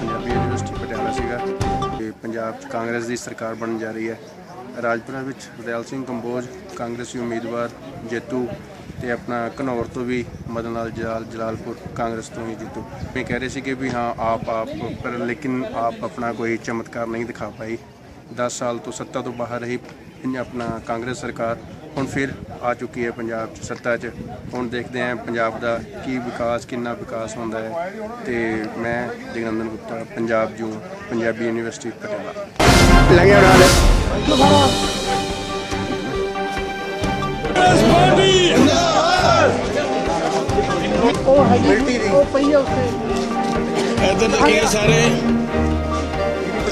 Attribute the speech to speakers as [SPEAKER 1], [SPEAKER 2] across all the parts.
[SPEAKER 1] Punjabi university Patiala ਸੀਗਾ ਤੇ ਪੰਜਾਬ 'ਚ ਕਾਂਗਰਸ ਦੀ ਸਰਕਾਰ ਬਣ ਜਾ ਰਹੀ ਹੈ। ਰਾਜਪੁਰਾ ਵਿੱਚ ਰਿਆਲ ਸਿੰਘ ਕੰਬੋਜ, ਕਾਂਗਰਸੀ ਉਮੀਦਵਾਰ ਜੇਤੂ ਤੇ ਆਪਣਾ ਘਨੌਰ ਤੋਂ ਵੀ ਮਦਨ ਲਾਲ ਜਲਾਲ, ਜਲਾਲਪੁਰ ਕਾਂਗਰਸ ਤੋਂ ਹੀ ਜਿੱਤੂ। ਮੈਂ ਕਹਿ ਰਹੇ ਸੀ ਕਿ ਵੀ ਹਾਂ, ਆਪ ਆਪ ਪਰ ਲੇਕਿਨ ਆਪ ਆਪਣਾ ਕੋਈ ਚਮਤਕਾਰ ਨਹੀਂ ਦਿਖਾ ਪਾਈ। 10 ਸਾਲ ਤੋਂ ਸੱਤਾ ਤੋਂ ਬਾਹਰ ਰਹੀ। ਆਪਣਾ ਕਾਂਗਰਸ ਸਰਕਾਰ ਹੁਣ ਫਿਰ ਆ ਚੁੱਕੀ ਹੈ ਪੰਜਾਬ 'ਚ ਸੱਤਾ 'ਚ। ਹੁਣ ਦੇਖਦੇ ਹਾਂ ਪੰਜਾਬ ਦਾ ਕੀ ਵਿਕਾਸ ਕਿੰਨਾ ਵਿਕਾਸ ਹੁੰਦਾ ਹੈ। ਤੇ ਮੈਂ ਜਗਨੰਦਨ ਗੁਪਤਾ ਪੰਜਾਬ ਜੂ ਪੰਜਾਬੀ ਯੂਨੀਵਰਸਿਟੀ ਪਟਿਆਲਾ।
[SPEAKER 2] ਲੱਗਿਆ ਨਾਲ।
[SPEAKER 3] ਇੱਧਰ ਲੱਗੇ ਆ ਸਾਰੇ।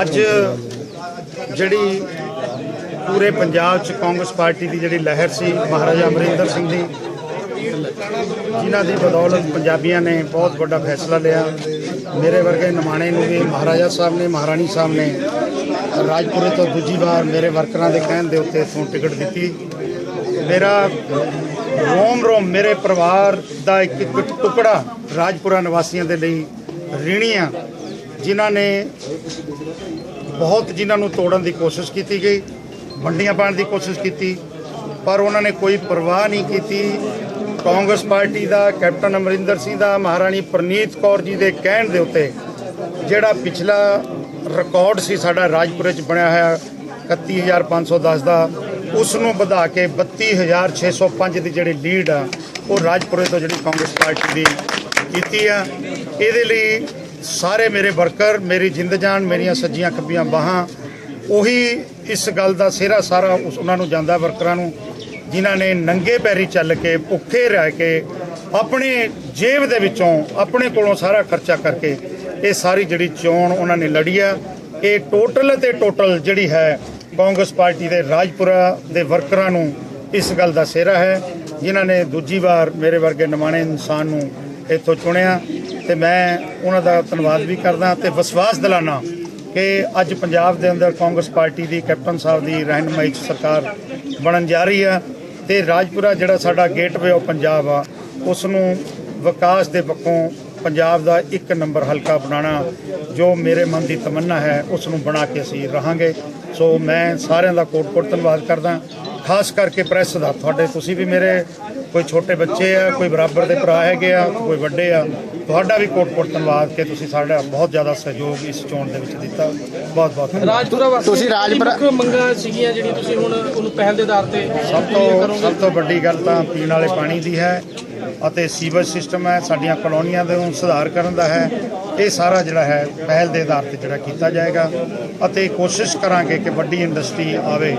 [SPEAKER 4] ਅੱਜ ਜਿਹੜੀ ਪੂਰੇ ਪੰਜਾਬ 'ਚ ਕਾਂਗਰਸ ਪਾਰਟੀ ਦੀ ਜਿਹੜੀ ਲਹਿਰ ਸੀ ਮਹਾਰਾਜਾ ਅਮਰਿੰਦਰ ਸਿੰਘ ਦੀ ਜਿਨ੍ਹਾਂ ਦੀ ਬਦੌਲਤ ਪੰਜਾਬੀਆਂ ਨੇ ਬਹੁਤ ਵੱਡਾ ਫੈਸਲਾ ਲਿਆ। ਮੇਰੇ ਵਰਗੇ ਨਿਮਾਣੇ ਨੂੰ ਵੀ, ਮਹਾਰਾਜਾ ਸਾਹਿਬ ਨੇ, ਮਹਾਰਾਣੀ ਸਾਹਿਬ ਨੇ ਰਾਜਪੁਰੇ ਤੋਂ ਦੂਜੀ ਵਾਰ ਮੇਰੇ ਵਰਕਰਾਂ ਦੇ ਕਹਿਣ ਦੇ ਉੱਤੇ ਇਥੋਂ ਟਿਕਟ ਦਿੱਤੀ। ਮੇਰਾ ਰੋਮ ਰੋਮ ਮੇਰੇ ਪਰਿਵਾਰ ਦਾ ਇੱਕ ਟੁਕੜਾ ਰਾਜਪੁਰਾ ਨਿਵਾਸੀਆਂ ਦੇ ਲਈ ਰੀਣੀ ਆ ਜਿਨ੍ਹਾਂ ਨੇ ਬਹੁਤ ਜਿਨ੍ਹਾਂ ਨੂੰ ਤੋੜਨ ਦੀ ਕੋਸ਼ਿਸ਼ ਕੀਤੀ ਗਈ, ਵੰਡੀਆਂ ਪਾਉਣ ਦੀ ਕੋਸ਼ਿਸ਼ ਕੀਤੀ, ਪਰ ਉਹਨਾਂ ਨੇ ਕੋਈ ਪਰਵਾਹ ਨਹੀਂ ਕੀਤੀ। ਕਾਂਗਰਸ ਪਾਰਟੀ ਦਾ, ਕੈਪਟਨ ਅਮਰਿੰਦਰ ਸਿੰਘ ਦਾ, ਮਹਾਰਾਣੀ ਪ੍ਰਨੀਤ ਕੌਰ ਜੀ ਦੇ ਕਹਿਣ ਦੇ ਉੱਤੇ ਜਿਹੜਾ ਪਿਛਲਾ ਰਿਕਾਰਡ ਸੀ ਸਾਡਾ ਰਾਜਪੁਰੇ 'ਚ ਬਣਿਆ ਹੋਇਆ 31510 ਦਾ ਉਸ ਨੂੰ ਵਧਾ ਕੇ 32605 ਦੀ ਜਿਹੜੀ ਲੀਡ ਆ, ਉਹ ਰਾਜਪੁਰੇ ਤੋਂ ਜਿਹੜੀ ਕਾਂਗਰਸ ਪਾਰਟੀ ਦੀ ਕੀਤੀ ਆ। ਇਹਦੇ ਲਈ ਸਾਰੇ ਮੇਰੇ ਵਰਕਰ, ਮੇਰੀ ਜਿੰਦ ਜਾਨ, ਮੇਰੀਆਂ ਸੱਜੀਆਂ ਖੱਬੀਆਂ ਬਾਹਾਂ, ਉਹੀ ਇਸ ਗੱਲ ਦਾ ਸਿਹਰਾ ਸਾਰਾ ਉਸ ਉਹਨਾਂ ਨੂੰ ਜਾਂਦਾ ਵਰਕਰਾਂ ਨੂੰ। ਜਿਨ੍ਹਾਂ ਨੇ ਨੰਗੇ ਪੈਰੀ ਚੱਲ ਕੇ, ਭੁੱਖੇ ਰਹਿ ਕੇ, ਆਪਣੇ ਜੇਬ ਦੇ ਵਿੱਚੋਂ, ਆਪਣੇ ਕੋਲੋਂ ਸਾਰਾ ਖਰਚਾ ਕਰਕੇ ਇਹ ਸਾਰੀ ਜਿਹੜੀ ਚੋਣ ਉਹਨਾਂ ਨੇ ਲੜੀ ਆ। ਇਹ ਟੋਟਲ ਤੇ ਟੋਟਲ ਜਿਹੜੀ ਹੈ, ਕਾਂਗਰਸ ਪਾਰਟੀ ਦੇ ਰਾਜਪੁਰਾ ਦੇ ਵਰਕਰਾਂ ਨੂੰ ਇਸ ਗੱਲ ਦਾ ਸਿਹਰਾ ਹੈ, ਜਿਨ੍ਹਾਂ ਨੇ ਦੂਜੀ ਵਾਰ ਮੇਰੇ ਵਰਗੇ ਨਿਮਾਣੇ ਇਨਸਾਨ ਨੂੰ ਇੱਥੋਂ ਚੁਣਿਆ। ਤੇ ਮੈਂ ਉਹਨਾਂ ਦਾ ਧੰਨਵਾਦ ਵੀ ਕਰਦਾ ਤੇ ਵਿਸ਼ਵਾਸ ਦਿਲਾਨਾ ਕਿ ਅੱਜ ਪੰਜਾਬ ਦੇ ਅੰਦਰ ਕਾਂਗਰਸ ਪਾਰਟੀ ਦੀ ਕੈਪਟਨ ਸਾਹਿਬ ਦੀ ਰਹਿਨਮਾਈ 'ਚ ਸਰਕਾਰ ਬਣਨ ਜਾ ਰਹੀ ਆ। ਤੇ ਰਾਜਪੁਰਾ ਜਿਹੜਾ ਸਾਡਾ ਗੇਟਵੇ ਆਫ ਪੰਜਾਬ ਆ ਉਸ ਨੂੰ ਵਿਕਾਸ ਦੇ ਪੱਖੋਂ ਪੰਜਾਬ ਦਾ ਇੱਕ ਨੰਬਰ ਹਲਕਾ ਬਣਾਉਣਾ ਜੋ ਮੇਰੇ ਮਨ ਦੀ ਤਮੰਨਾ ਹੈ ਉਸ ਨੂੰ ਬਣਾ ਕੇ ਅਸੀਂ ਰਹਾਂਗੇ। ਸੋ ਮੈਂ ਸਾਰਿਆਂ ਦਾ ਕੋਟ-ਕੋਟ ਧੰਨਵਾਦ ਕਰਦਾ। ਖਾਸ ਕਰਕੇ ਪ੍ਰੈਸ ਦਾ। ਤੁਹਾਡੇ ਤੁਸੀਂ ਵੀ ਮੇਰੇ ਕੋਈ ਛੋਟੇ ਬੱਚੇ ਆ ਕੋਈ ਬਰਾਬਰ ਦੇ ਭਰਾ ਹੈਗੇ ਆ ਕੋਈ ਵੱਡੇ ਆ ਤੁਹਾਡਾ ਵੀ ਕੋਟ-ਕੋਟ ਧੰਨਵਾਦ ਕਿ ਤੁਸੀਂ ਸਾਡਾ ਬਹੁਤ ਜ਼ਿਆਦਾ ਸਹਿਯੋਗ ਇਸ ਚੋਣ ਦੇ ਵਿੱਚ ਦਿੱਤਾ। ਬਹੁਤ ਬਹੁਤ ਧੰਨਵਾਦ।
[SPEAKER 5] ਰਾਜਪੁਰਾ ਵਾਸਤੇ
[SPEAKER 2] ਤੁਸੀਂ ਰਾਜਪੁਰਾ-
[SPEAKER 5] ਮੰਗਾਂ ਸੀਗੀਆਂ ਜਿਹੜੀ ਤੁਸੀਂ ਹੁਣ ਉਹਨੂੰ ਪਹਿਲ ਦੇ ਆਧਾਰ ਤੇ
[SPEAKER 4] ਸਭ ਤੋਂ ਸਭ ਤੋਂ ਵੱਡੀ ਗੱਲ ਤਾਂ ਪੀਣ ਵਾਲੇ ਪਾਣੀ ਦੀ ਹੈ ਅਤੇ ਸੀਵਰ ਸਿਸਟਮ ਹੈ ਸਾਡੀਆਂ ਕਲੋਨੀਆਂ ਦੇ ਨੂੰ ਸੁਧਾਰ ਕਰਨ ਦਾ ਹੈ। ਇਹ ਸਾਰਾ ਜਿਹੜਾ ਹੈ ਪਹਿਲ ਦੇ ਆਧਾਰ ਤੇ ਜਿਹੜਾ ਕੀਤਾ ਜਾਏਗਾ ਅਤੇ ਕੋਸ਼ਿਸ਼ ਕਰਾਂਗੇ ਕਿ ਵੱਡੀ ਇੰਡਸਟਰੀ ਆਵੇ।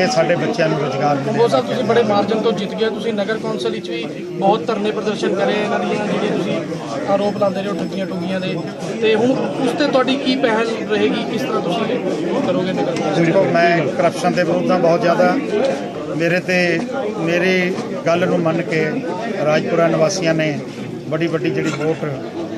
[SPEAKER 4] ਕਿ ਸਾਡੇ ਬੱਚਿਆਂ ਨੂੰ ਰੋਜ਼ਗਾਰ
[SPEAKER 5] ਉਹ
[SPEAKER 4] ਮਿਲੇ
[SPEAKER 5] ਸਾਹਿਬ ਤੁਸੀਂ ਬੜੇ ਮਾਰਜਨ ਤੋਂ ਜਿੱਤ ਗਏ। ਤੁਸੀਂ ਨਗਰ ਕੌਂਸਲ ਵਿੱਚ ਵੀ ਬਹੁਤ ਧਰਨੇ ਪ੍ਰਦਰਸ਼ਨ ਕਰੇ। ਇਹਨਾਂ ਦੀਆਂ ਜਿਹੜੇ ਤੁਸੀਂ ਆਰੋਪ ਲਾਉਂਦੇ ਰਹੇ ਠੱਗੀਆਂ ਠੁੱਗੀਆਂ ਦੇ। ਤੇ ਹੁਣ ਉਸ ਤੇ ਤੁਹਾਡੀ ਕੀ ਪਹਿਲ ਰਹੇਗੀ? ਕਿਸ ਤਰ੍ਹਾਂ ਤੁਸੀਂ ਕਰੋਗੇ ਨਗਰ
[SPEAKER 4] ਦੇਖੋ ਮੈਂ ਕਰਪਸ਼ਨ ਦੇ ਵਿਰੁੱਧ ਬਹੁਤ ਜ਼ਿਆਦਾ। ਮੇਰੇ ਤੇ ਮੇਰੀ ਗੱਲ ਨੂੰ ਮੰਨ ਕੇ ਰਾਜਪੁਰਾ ਨਿਵਾਸੀਆਂ ਨੇ ਵੱਡੀ ਵੱਡੀ ਜਿਹੜੀ ਵੋਟ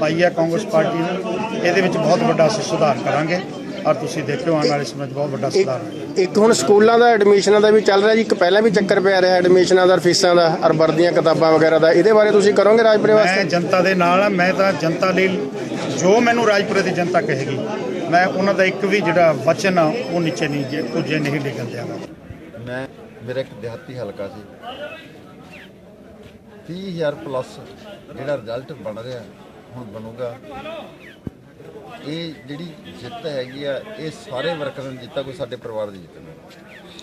[SPEAKER 4] ਪਾਈ ਹੈ ਕਾਂਗਰਸ ਪਾਰਟੀ ਨੂੰ ਇਹਦੇ ਵਿੱਚ ਬਹੁਤ ਵੱਡਾ ਸੁਧਾਰ ਕਰਾਂਗੇ। ਔਰ ਤੁਸੀਂ ਦੇਖਿਓ ਆਉਣ ਵਾਲੇ ਸਮੇਂ 'ਚ ਬਹੁਤ ਵੱਡਾ ਸੁਧਾਰ ਹੋਏਗਾ।
[SPEAKER 2] ਇੱਕ ਹੁਣ ਸਕੂਲਾਂ ਦਾ ਐਡਮਿਸ਼ਨਾਂ ਦਾ ਵੀ ਚੱਲ ਰਿਹਾ ਜੀ। ਇੱਕ ਪਹਿਲਾਂ ਵੀ ਚੱਕਰ ਪਿਆ ਰਿਹਾ ਐਡਮਿਸ਼ਨਾਂ ਦਾ ਫੀਸਾਂ ਦਾ ਔਰ ਵਰਦੀਆਂ ਕਿਤਾਬਾਂ ਵਗੈਰਾ ਦਾ। ਇਹਦੇ ਬਾਰੇ ਤੁਸੀਂ ਕਰੋਗੇ ਰਾਜਪੁਰੇ
[SPEAKER 4] ਮੈਂ
[SPEAKER 2] ਵਾਸਤੇ?
[SPEAKER 4] ਜਨਤਾ ਦੇ ਨਾਲ ਆ। ਮੈਂ ਤਾਂ ਜਨਤਾ ਲਈ ਜੋ ਮੈਨੂੰ ਰਾਜਪੁਰੇ ਦੀ ਜਨਤਾ ਕਹੇਗੀ ਮੈਂ ਉਹਨਾਂ ਦਾ ਇੱਕ ਵੀ ਜਿਹੜਾ ਵਚਨ ਆ ਉਹ ਨੀਚੇ ਨਹੀਂ ਜੇ ਪੁੱਜੇ ਨਹੀਂ ਲਿਖਣ ਦਿਆਂਗਾ
[SPEAKER 6] ਮੈਂ ਮੇਰਾ ਇੱਕ ਦਿਹਾਤੀ ਹਲਕਾ ਸੀ। 30000 ਪਲੱਸ ਜਿਹੜਾ ਰਿਜ਼ਲਟ ਬਣ ਰਿਹਾ ਹੁਣ ਬਣੂਗਾ ਇਹ ਜਿਹੜੀ ਜਿੱਤ ਹੈਗੀ ਆ, ਇਹ ਸਾਰੇ ਵਰਕਰਾਂ ਦੀ ਜਿੱਤ ਆ ਕੋਈ ਸਾਡੇ ਪਰਿਵਾਰ ਦੀ ਜਿੱਤ ਨਹੀਂ।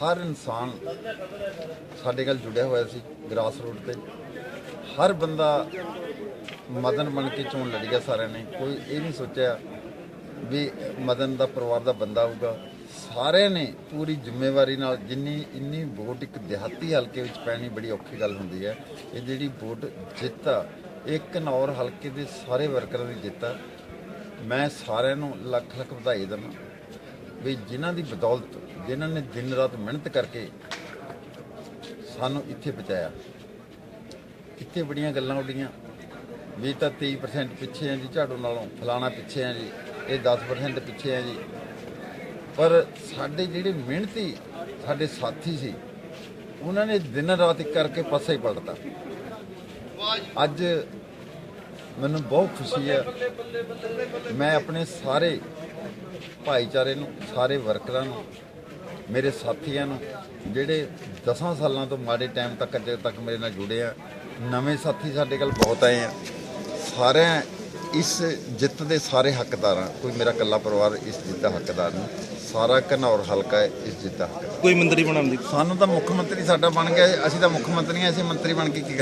[SPEAKER 6] ਹਰ ਇਨਸਾਨ ਸਾਡੇ ਨਾਲ ਜੁੜਿਆ ਹੋਇਆ ਸੀ ਗਰਾਸ ਰੂਟ ਤੇ। ਹਰ ਬੰਦਾ ਮਦਨ ਬਣ ਕੇ ਚੋਣ ਲੜ ਗਿਆ ਸਾਰਿਆਂ ਨੇ। ਕੋਈ ਇਹ ਨਹੀਂ ਸੋਚਿਆ ਵੀ ਮਦਨ ਦਾ ਪਰਿਵਾਰ ਦਾ ਬੰਦਾ ਆਊਗਾ। ਸਾਰਿਆਂ ਨੇ ਪੂਰੀ ਜ਼ਿੰਮੇਵਾਰੀ ਨਾਲ ਜਿੰਨੀ, ਇੰਨੀ ਵੋਟ ਇੱਕ ਦਿਹਾਤੀ ਹਲਕੇ ਵਿੱਚ ਪੈਣੀ ਬੜੀ ਔਖੀ ਗੱਲ ਹੁੰਦੀ ਹੈ। ਇਹ ਜਿਹੜੀ ਵੋਟ ਜਿੱਤ ਆ ਇਹ ਘਨੌਰ ਹਲਕੇ ਦੇ ਸਾਰੇ ਵਰਕਰਾਂ ਦੀ ਜਿੱਤ ਆ। ਮੈਂ ਸਾਰਿਆਂ ਨੂੰ ਲੱਖ ਲੱਖ ਵਧਾਈ ਦਿੰਦਾ ਵੀ ਜਿਨ੍ਹਾਂ ਦੀ ਬਦੌਲਤ, ਜਿਨ੍ਹਾਂ ਨੇ ਦਿਨ ਰਾਤ ਮਿਹਨਤ ਕਰਕੇ ਸਾਨੂੰ ਇੱਥੇ ਪਹੁੰਚਾਇਆ ਇੱਥੇ ਬੜੀਆਂ ਗੱਲਾਂ ਉੱਡੀਆਂ। ਵੀ ਤਾਂ 23% ਪਿੱਛੇ ਆ ਜੀ, ਝਾੜੂ ਨਾਲੋਂ ਫਲਾਣਾ ਪਿੱਛੇ ਆ ਜੀ, ਇਹ 10% ਪਿੱਛੇ ਆ ਜੀ। ਪਰ ਸਾਡੇ ਜਿਹੜੇ ਮਿਹਨਤੀ, ਸਾਡੇ ਸਾਥੀ ਸੀ, ਉਹਨਾਂ ਨੇ ਦਿਨ ਰਾਤ ਇੱਕ ਕਰਕੇ ਪਾਸੇ ਹੀ ਪਲਟਤਾ। ਅੱਜ ਮੈਨੂੰ ਬਹੁਤ ਖੁਸ਼ੀ ਹੈ। ਮੈਂ ਆਪਣੇ ਸਾਰੇ ਭਾਈਚਾਰੇ ਨੂੰ ਸਾਰੇ ਵਰਕਰਾਂ ਨੂੰ ਮੇਰੇ ਸਾਥੀਆਂ ਨੂੰ ਜਿਹੜੇ 10 ਸਾਲਾਂ ਤੋਂ ਮਾੜੇ ਟਾਈਮ ਤੱਕ ਅਜੇ ਤੱਕ ਮੇਰੇ ਨਾਲ ਜੁੜੇ ਆ ਨਵੇਂ ਸਾਥੀ ਸਾਡੇ ਕੋਲ ਬਹੁਤ ਆਏ ਆ। ਸਾਰਿਆਂ ਇਸ ਜਿੱਤ ਦੇ ਸਾਰੇ ਹੱਕਦਾਰ ਕੋਈ ਮੇਰਾ ਇਕੱਲਾ ਪਰਿਵਾਰ ਇਸ ਜਿੱਤ ਦਾ ਹੱਕਦਾਰ ਨਹੀਂ ਸਾਰਾ ਘਨੌਰ ਹਲਕਾ ਹੈ ਇਸ ਜਿੱਤ ਦਾ ਹੱਕਦਾਰ।
[SPEAKER 3] ਕੋਈ ਮੰਤਰੀ ਬਣਾਉਣ ਦੀ?
[SPEAKER 6] ਸਾਨੂੰ ਤਾਂ ਮੁੱਖ ਮੰਤਰੀ ਸਾਡਾ ਬਣ ਗਿਆ ਅਸੀਂ ਤਾਂ ਮੁੱਖ ਮੰਤਰੀ ਆ ਅਸੀਂ ਮੰਤਰੀ ਬਣ ਕੇ ਕੀ